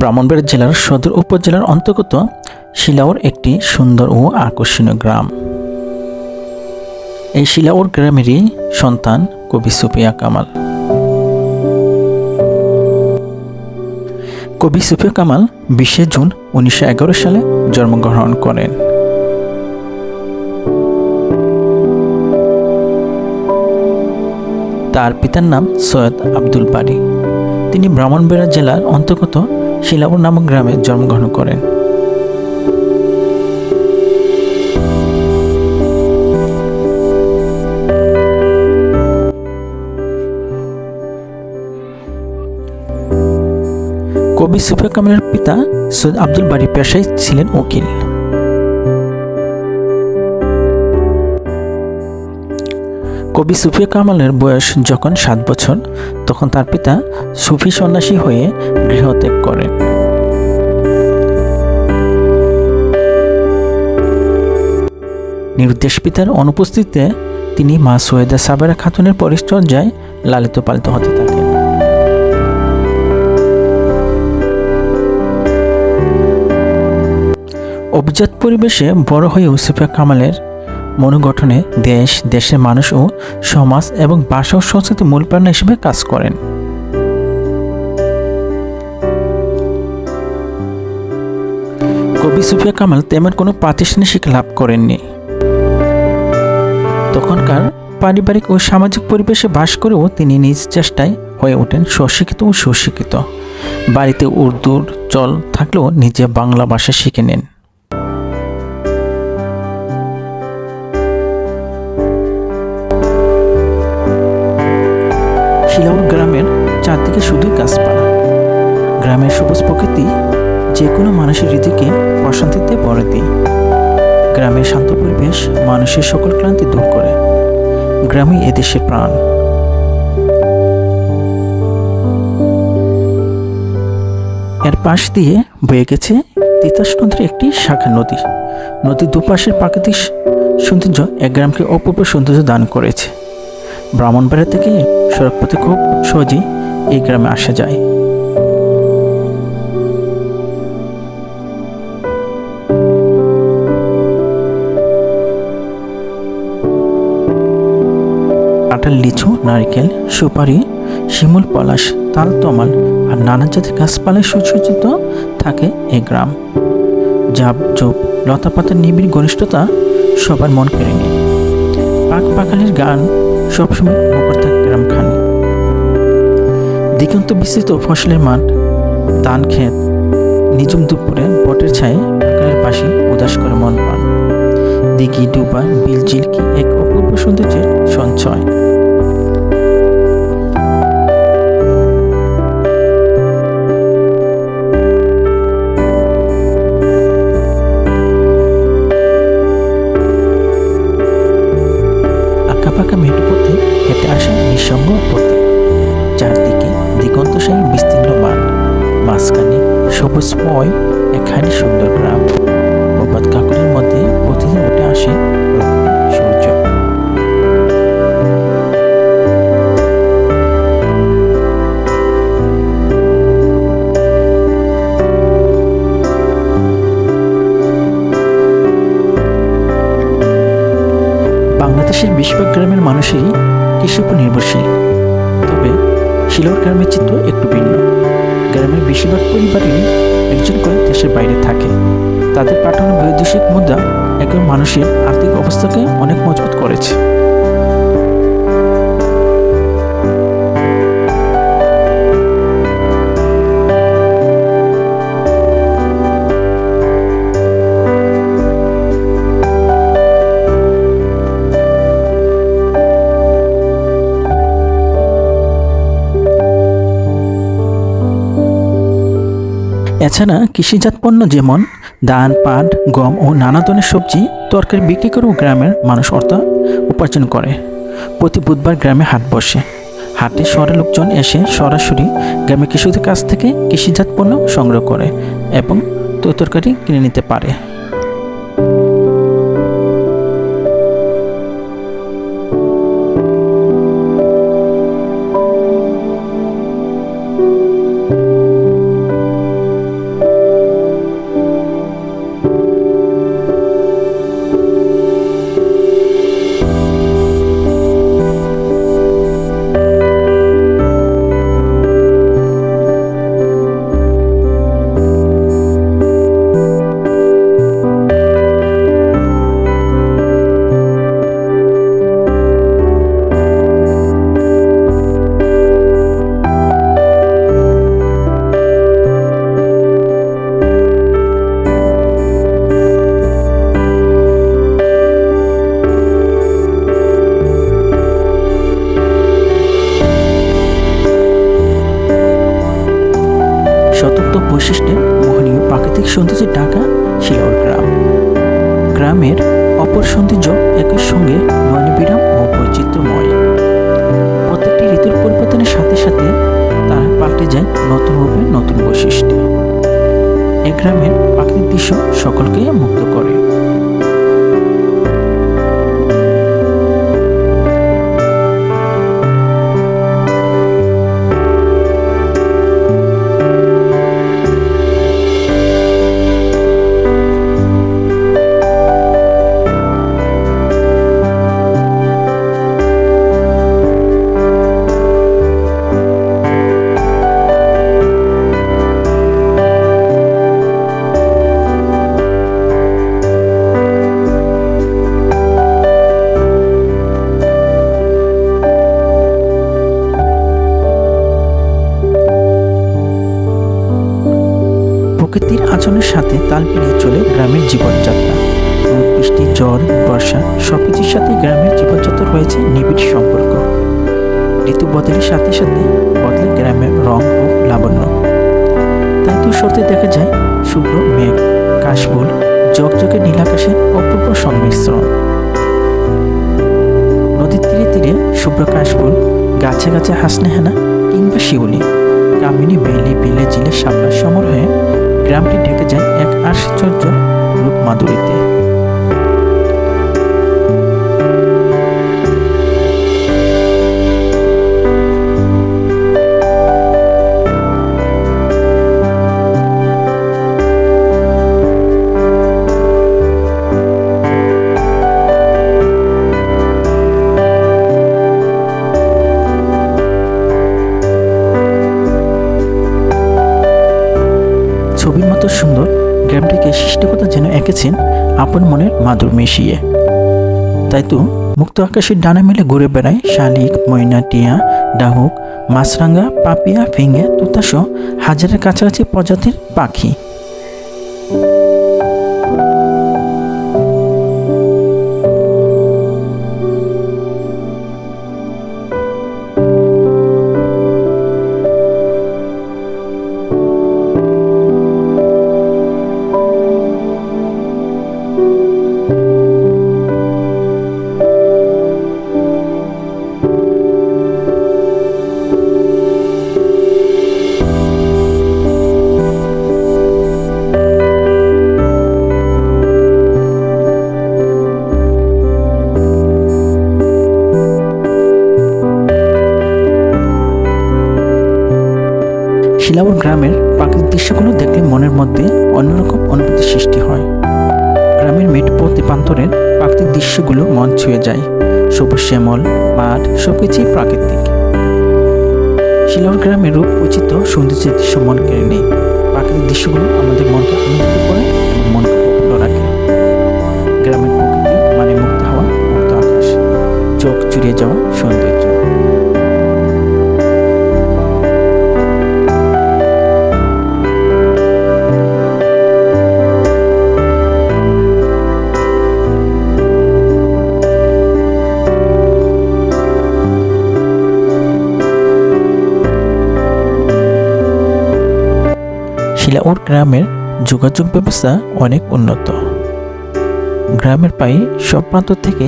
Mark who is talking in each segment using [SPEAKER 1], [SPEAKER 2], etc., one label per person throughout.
[SPEAKER 1] ব্রাহ্মণবাড়িয়া জেলার সদর উপজেলার অন্তর্গত শিলাউর একটি সুন্দর ও আকর্ষণীয় গ্রাম। এই শিলাউর গ্রামেরই সন্তান কবি সুফিয়া কামাল। কবি সুফিয়া কামাল বিশে জুন উনিশশো এগারো সালে জন্মগ্রহণ করেন। তার পিতার নাম সৈয়দ আব্দুল বাড়ি তিনি ব্রাহ্মণবাড়িয়া জেলার অন্তর্গত শিলাপুর নামক গ্রামে জন্মগ্রহণ করেন। কবি সুফিয়া কামালের পিতা সৈয়দ আব্দুল বাড়ি পেশায় ছিলেন উকিল। কবি সুফিয়া কামালের বয়স যখন সাত বছর, তখন তার পিতা সুফি সন্ন্যাসী হয়ে গৃহত্যাগ করেন। নিরুদ্দেশ পিতার অনুপস্থিতিতে তিনি মা সৈয়দা সাবেরা খাতুনের পরিচর্যায় লালিত পালিত হতে থাকেন। অভিজাত পরিবেশে বড় হয়ে সুফিয়া কামালের মনোগঠনে দেশ, দেশের মানুষ ও সমাজ এবং ভাষা ও সংস্কৃতি মূল হিসেবে কাজ করেন। কবি সুফিয়া কামাল তেমন কোনো প্রাতিষ্ঠানিক শিক্ষা লাভ করেননি। তখনকার পারিবারিক ও সামাজিক পরিবেশে বাস করেও তিনি নিজ চেষ্টায় হয়ে ওঠেন স্বশিক্ষিত ও সুশিক্ষিত। বাড়িতে উর্দুর চল থাকলেও নিজে বাংলা ভাষা শিখে নেন। চারদিকে শুধুই গাছপালা। গ্রামের সবুজ প্রকৃতি যে কোনো মানুষের হৃদয়কে প্রশান্তিতে ভরে দেয়। গ্রামের শান্ত পরিবেশ মানুষের সকল ক্লান্তি দূর করে। গ্রামই এদেশের প্রাণ। এর পাশ দিয়ে বয়ে গেছে তিতাস নদীর একটি শাখা নদী। নদীর দুপাশের প্রাকৃতিক সৌন্দর্য এক গ্রামকে অপূর্ব সৌন্দর্য দান করেছে। ব্রাহ্মণবাড়িয়া থেকে সড়কপথে খুব সহজেই এই গ্রামে আসা যায়। কাঁঠাল লিচু, নারকেল, সুপারি, শিমুল পলাশ, তাল তমাল আর নানা জাতের গাছপালায় সুসজ্জিত থাকে এই গ্রাম। জাপ, জোপ, লতাপাতার নিবিড় ঘনিষ্ঠতা সবার মন কেড়ে নেয়। পাক পাখালির গান সবসময় মুখর থাকে। দিগন্ত বিস্তৃত ফসলের মাঠ, ধান ক্ষেত, নিজুম দুপুরে বটের ছায়ে পাখালের পাশে উদাস করে মন পান। দিঘি, ডুবা, বিল চিলকি এক অপূর্ব সৌন্দর্যের সঞ্চয়। আঁকাপাকা মেটু পথে হেঁটে আসা নিঃসঙ্গ সবুজময় একখানি সুন্দর গ্রাম। প্রভাত কাকলের মধ্যে প্রতিদিন উঠে আসে বাংলাদেশের বেশিরভাগ গ্রামের মানুষেরই কৃষির উপর নির্ভরশীল। তবে শিলর গ্রামের চিত্র একটু ভিন্ন। গ্রামের বেশিরভাগ পরিবারই একজন করে দেশের বাইরে থাকে। তাদের পাঠানো বৈদেশিক মুদ্রা একজন মানুষের আর্থিক অবস্থাকে অনেক মজবুত করেছে। এছাড়া কৃষিজাত পণ্য যেমন ধান, পাট, গম ও নানা ধরনের সবজি তরকারি বিক্রি করেও গ্রামের মানুষ অর্থ উপার্জন করে। প্রতি বুধবার গ্রামে হাট বসে। হাটে শহরের লোকজন এসে সরাসরি গ্রামের কৃষকদের কাছ থেকে কৃষিজাত পণ্য সংগ্রহ করে এবং তরকারি কিনে নিতে পারে। যায় নতুন রূপে নতুন বৈশিষ্ট্যে। এ গ্রামের প্রাকৃতিক দৃশ্য সকলকে মুগ্ধ করে। তাল মিলিয়ে চলে গ্রামের জীবনযাত্রা। রোদ, বৃষ্টি ঝড় বর্ষা, সবকিছুর সাথে গ্রামের জীবনযাত্রা রয়েছে নিবিড় সম্পর্ক। ঋতু বদলের সাথে সাথে বদলে গ্রামের রং ও লাবণ্য। তাই দুই শর্তে দেখা যায়, শুভ্র, মেঘ, কাশফুল জগজগে নীলাকাশের অপূর্ব সংমিশ্রণ। নদীর তীরে তীরে শুভ্র কাশফুল, গাছে গাছে হাসনে হেনা কিংবা শিউলি। কামিনী বেলি, বিলে, জিলে সামলার সমর হয়ে এক আশ্চর্য আপন মনের মাদুর মিশিয়ে। তাই তো মুক্ত আকাশের ডানা মেলে ঘুরে বেড়ায় শালিক, ময়না, টিয়া, ডাহুক মাছরাঙ্গা পাপিয়া, ফিঙে, তুতাসহ হাজারের কাছাকাছি প্রজাতির পাখি। শিলাউর গ্রামের প্রাকৃতিক দৃশ্যগুলো দেখলে মনের মধ্যে অন্যরকম অনুভূতি সৃষ্টি হয়। গ্রামের মেট পথে প্রান্তরের প্রাকৃতিক দৃশ্যগুলো মন ছুঁয়ে যায়। সবুজ শ্যামল, মাঠ, সবকিছুই প্রাকৃতিক। শিলাউর গ্রামের রূপ উচিত সৌন্দর্যের দৃশ্য মন কেড়ে নেই প্রাকৃতিক দৃশ্যগুলো আমাদের মনকে আনন্দিত করে এবং মনকে প্রফুল্ল রাখে। গ্রামের প্রকৃতি মানে মুক্ত হাওয়া, মুক্ত আকাশ। চোখ চুরিয়ে যাওয়া গ্রামের যোগাযোগ ব্যবস্থা অনেক উন্নত। গ্রামের পায়ে সব প্রান্ত থেকে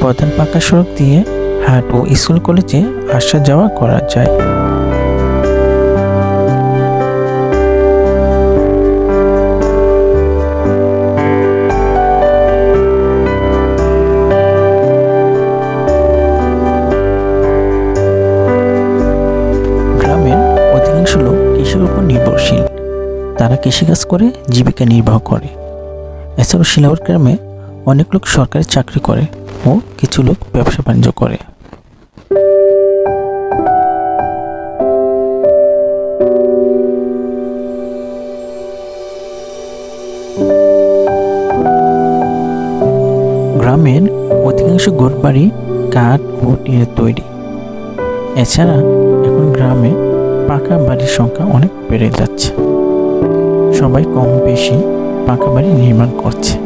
[SPEAKER 1] প্রধান পাকা সড়ক দিয়ে হাট ও স্কুল কলেজে আসা যাওয়া করা যায়। তারা কৃষিকাজ করে, জীবিকা নির্বাহ করে। এছাড়াও শিলাবর গ্রামে অনেক লোক সরকারি চাকরি করে ও কিছু লোক ব্যবসা বাণিজ্য করে। গ্রামের অধিকাংশ ঘরবাড়ি, কাঠ ও টিনের তৈরি। এছাড়া এখন গ্রামে পাকা বাড়ির সংখ্যা অনেক বেড়ে যাচ্ছে। সবাই কম বেশি পাকা বাড়ি নির্মাণ করছে।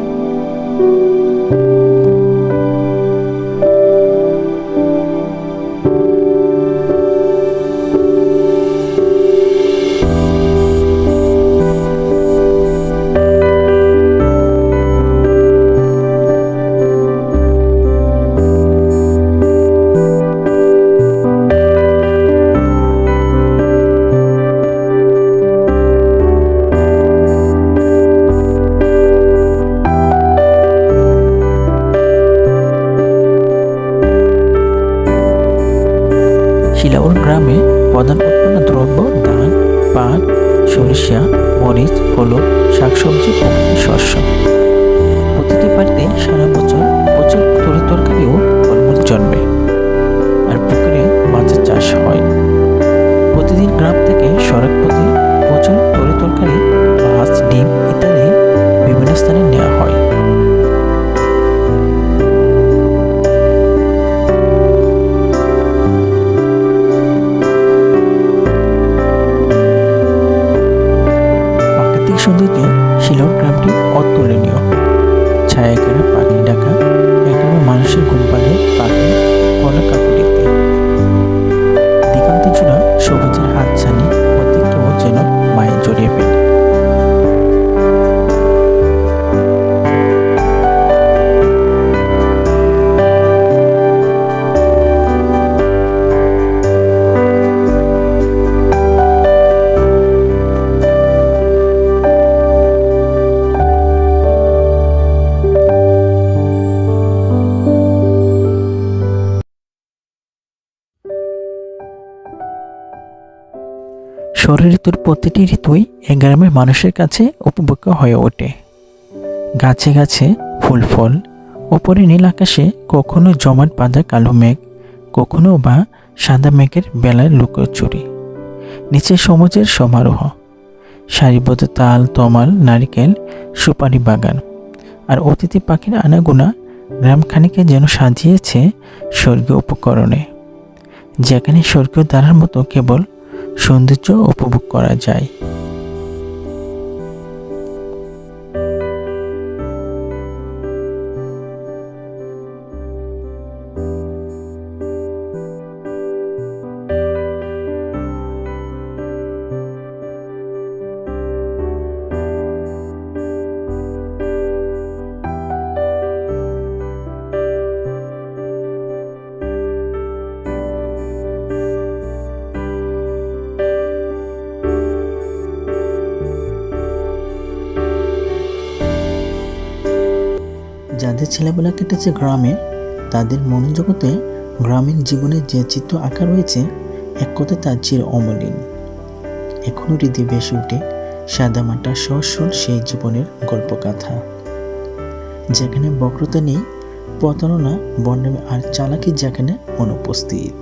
[SPEAKER 1] সরিষা মরিচ হলুদ শাকসবজি প্রভৃতি শস্য প্রতিটি বাড়িতে সারা ঋতুর প্রতিটি ঋতুই এ গ্রামের মানুষের কাছে উপভোগ্য হয়ে ওঠে। গাছে গাছে ফুল ফল ওপরে নীল আকাশে কখনো জমাট বাঁধা কালো মেঘ, কখনো বা সাদা মেঘের বেলায় লুকোচুরি। নিচে সমুজের সমারোহ, সারিবদ্ধ তাল, তমাল, নারিকেল, সুপারি বাগান আর অতিথি পাখির আনাগোনা গ্রামখানিকে যেন সাজিয়েছে স্বর্গীয় উপকরণে। যেখানে স্বর্গীয় দ্বারার মতো কেবল সৌন্দর্য উপভোগ করা যায়। ছেলেবেলা কেটেছে গ্রামে, তাদের মনোজগতে গ্রামীণ জীবনের যে চিত্র আঁকা রয়েছে, এক কথায় তার চির অমলিন। এখনও হৃদয় বেশি উঠে সাদামাটা সহসল সেই জীবনের গল্পগাথা যেখানে বক্রতা নেই, প্রতারণা বন্যামে আর চালাকি যেখানে অনুপস্থিত।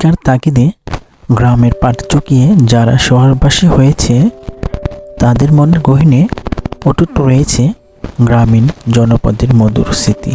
[SPEAKER 1] জীবিকার তাগিদে গ্রামের পাট চকিয়ে যারা শহরবাসী হয়েছে, তাদের মনের গহিনে অটুট রয়েছে গ্রামীণ জনপদের মধুর স্মৃতি।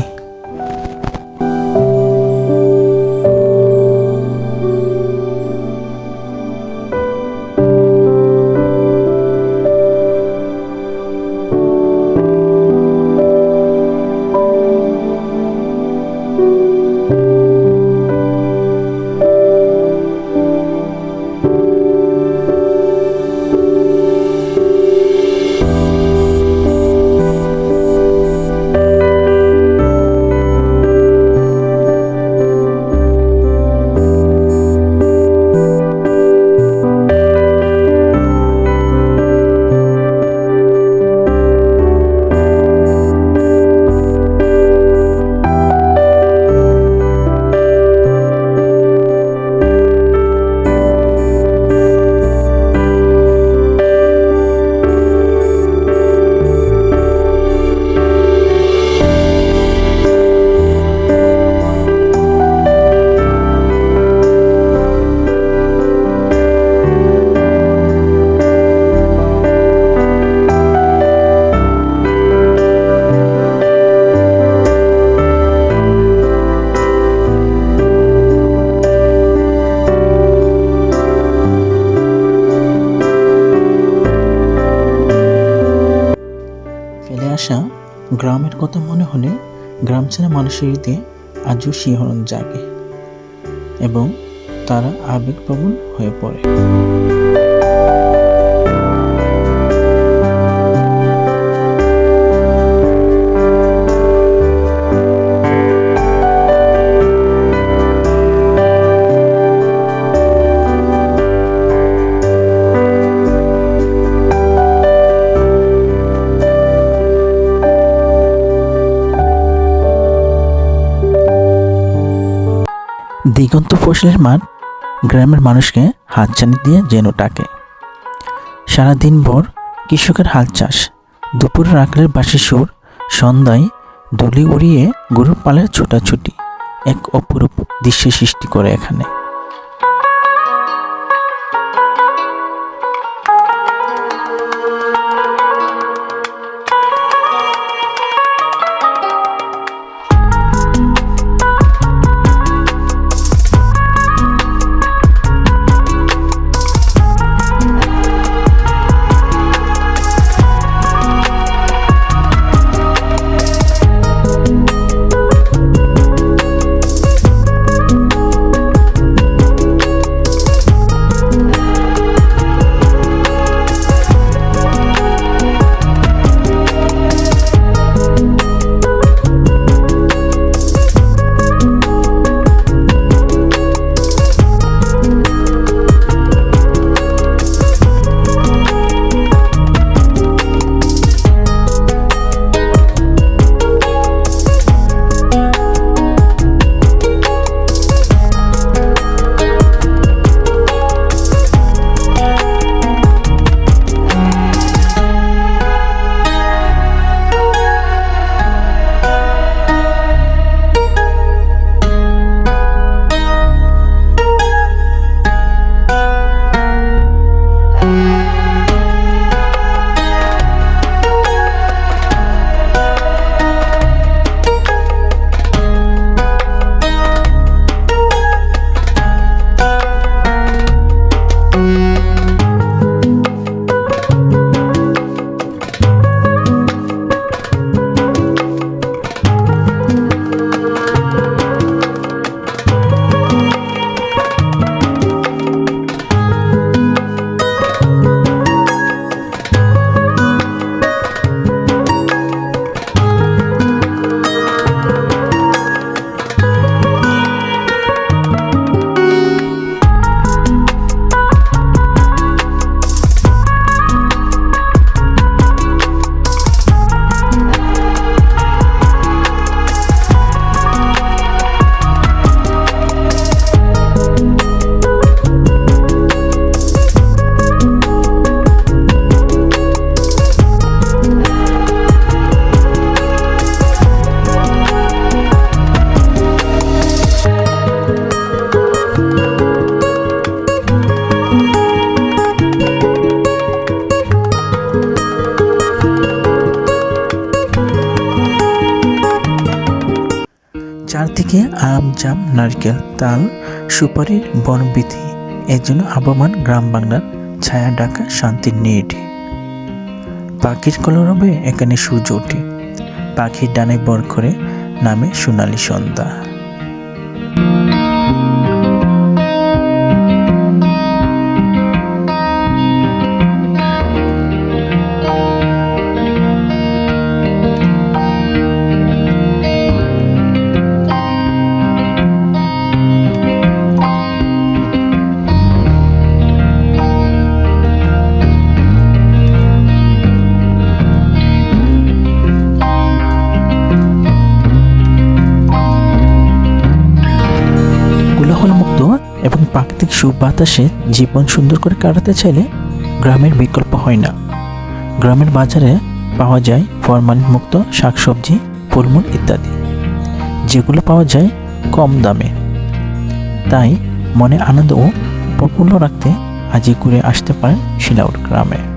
[SPEAKER 1] ছেড়ে মানুষের ইতে আজও শিহরণ জাগে এবং তারা আবেগপ্রবণ হয়ে পড়ে। দিগন্ত ফসলের মাঠ গ্রামের মানুষকে হাতছানি দিয়ে যেন ডাকে। সারাদিনভর কৃষকের হাল চাষ, দুপুরের রাখলের বাসি সুর সন্ধ্যায় দলি উড়িয়ে গরুর পালের ছোটাছুটি, এক অপরূপ দৃশ্যের সৃষ্টি করে এখানে। চারদিকে আম, জাম, নারকেল, তাল, সুপারির বনবিধি, এর জন্য আবহমান গ্রাম বাংলার ছায়া ডাকা শান্তির নেট। পাখির কলরবে এখানে সূর্য ওঠে। পাখির ডানে বর করে নামে সোনালি সন্ধ্যা। প্রাকৃতিক সুবাতাসে জীবন সুন্দর করে কাটাতে চাইলে গ্রামের বিকল্প হয় না। গ্রামের বাজারে পাওয়া যায় ফরমালিন মুক্ত শাকসবজি, ফলমূল ইত্যাদি। যেগুলো পাওয়া যায় কম দামে। তাই মনে আনন্দ ও প্রফুল্ল রাখতে আজই ঘুরে আসতে পারেন শিলাউট গ্রামে।